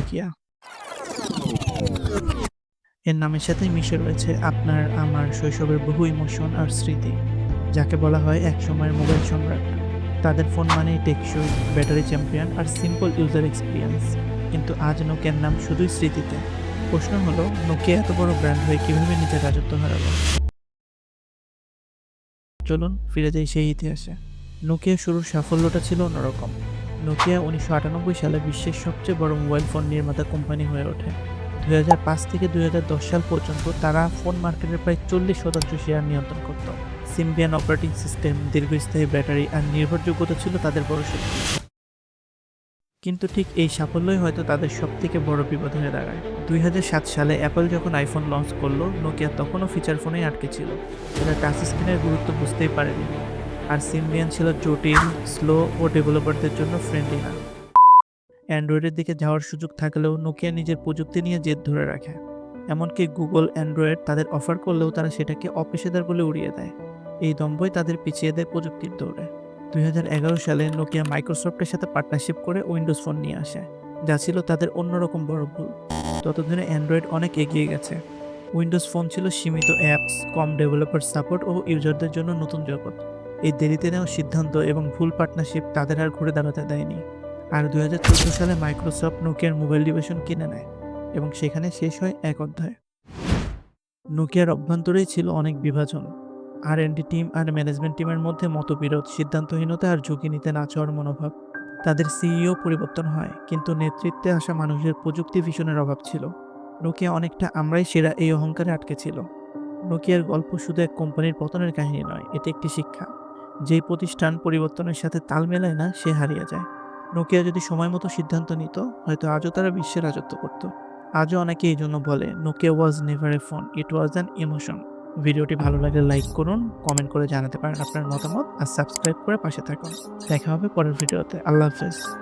Nokia এর নামের সাথেই মিশে রয়েছে আপনার, আমার শৈশবের বহু ইমোশন আর স্মৃতি, যাকে বলা হয় একসময়ের মোবাইল সম্রাট। তাদের ফোন মানেই টেকসই, ব্যাটারি চ্যাম্পিয়ন আর সিম্পল ইউজার এক্সপিরিয়েন্স। কিন্তু আজ নোকিয়ার নাম শুধুই স্মৃতিতে। প্রশ্ন হলো, নোকিয়া এত বড় ব্র্যান্ড হয়ে কীভাবে নিজের রাজত্ব হারালো? চলুন ফিরে যাই সেই ইতিহাসে। নোকিয়া শুরুর সাফল্যটা ছিল অন্যরকম। নোকিয়া উনিশশো আটানব্বই সালে বিশ্বের সবচেয়ে বড় মোবাইল ফোন নির্মাতা কোম্পানি হয়ে ওঠে। দুই হাজার পাঁচ থেকে দু হাজার দশ সাল পর্যন্ত তারা ফোন মার্কেটের প্রায় চল্লিশ শতাংশ শেয়ার নিয়ন্ত্রণ করত। সিম্বিয়ান অপারেটিং সিস্টেম দীর্ঘস্থায়ী ব্যাটারি আর নির্ভরযোগ্যতা ছিল তাদের বড় শক্তি। কিন্তু ঠিক এই সাফল্যই হয়তো তাদের সব থেকে বড় বিপদ হয়ে দাঁড়ায়। দুই হাজার সাত সালে অ্যাপল যখন আইফোন লঞ্চ করল, নোকিয়া তখনও ফিচার ফোনেই আটকে ছিল। এরা টাচ স্ক্রিনের গুরুত্ব বুঝতেই পারেনি আর সিম্বিয়ান ছিল জটিল স্লো ও ডেভেলপারদের জন্য ফ্রেন্ডলি না। অ্যান্ড্রয়েডের দিকে যাওয়ার সুযোগ থাকলেও নোকিয়া নিজের প্রযুক্তি নিয়ে জেদ ধরে রাখে। এমনকি গুগল অ্যান্ড্রয়েড তাদের অফার করলেও তারা সেটাকে অপেশাদার বলে উড়িয়ে দেয়। এই দম্ভই তাদের পিছিয়ে দেয় প্রযুক্তির দৌড়ে। দুই হাজার এগারো সালে নোকিয়া মাইক্রোসফটের সাথে পার্টনারশিপ করে উইন্ডোজ ফোন নিয়ে আসে, যা ছিল তাদের অন্যরকম বড় ভুল। ততদিনে অ্যান্ড্রয়েড অনেক এগিয়ে গেছে। উইন্ডোজ ফোন ছিল সীমিত অ্যাপস কম ডেভেলপার সাপোর্ট ও ইউজারদের জন্য নতুন জগৎ। এই দেরিতে নেওয়া সিদ্ধান্ত এবং ভুল পার্টনারশিপ তাদের আর ঘুরে দাঁড়াতে দেয়নি। আর দু হাজার চোদ্দ সালে মাইক্রোসফট নোকিয়ার মোবাইল ডিভিশন কিনে নেয় এবং সেখানে শেষ হয় এক অধ্যায়। নোকিয়ার অভ্যন্তরেই ছিল অনেক বিভাজন। আর এনডি টিম আর ম্যানেজমেন্ট টিমের মধ্যে মতবিরোধ, সিদ্ধান্তহীনতা আর ঝুঁকি নিতে না চাওয়ার মনোভাব। তাদের সিইও পরিবর্তন হয়, কিন্তু নেতৃত্বে আসা মানুষের প্রযুক্তি ভীষণের অভাব ছিল। নোকিয়া অনেকটা আমরাই সেরা এই অহংকারে আটকে ছিল। নোকিয়ার গল্প শুধু এক কোম্পানির পতনের কাহিনী নয়, এটি একটি শিক্ষা। যেই প্রতিষ্ঠান পরিবর্তনের সাথে তাল মেলায় না, সে হারিয়ে যায়। নোকিয়া যদি সময় মতো সিদ্ধান্ত নিত, হয়তো আজও তারা বিশ্বে রাজত্ব করত। আজও অনেকে এই জন্য বলে, Nokia was never a phone it was an emotion ভিডিওটি ভালো লাগলে লাইক করুন, কমেন্ট করে জানাতে পারেন আপনার মতামত, আর সাবস্ক্রাইব করে পাশে থাকুন। দেখা হবে পরের ভিডিওতে। আল্লাহ হাফেজ।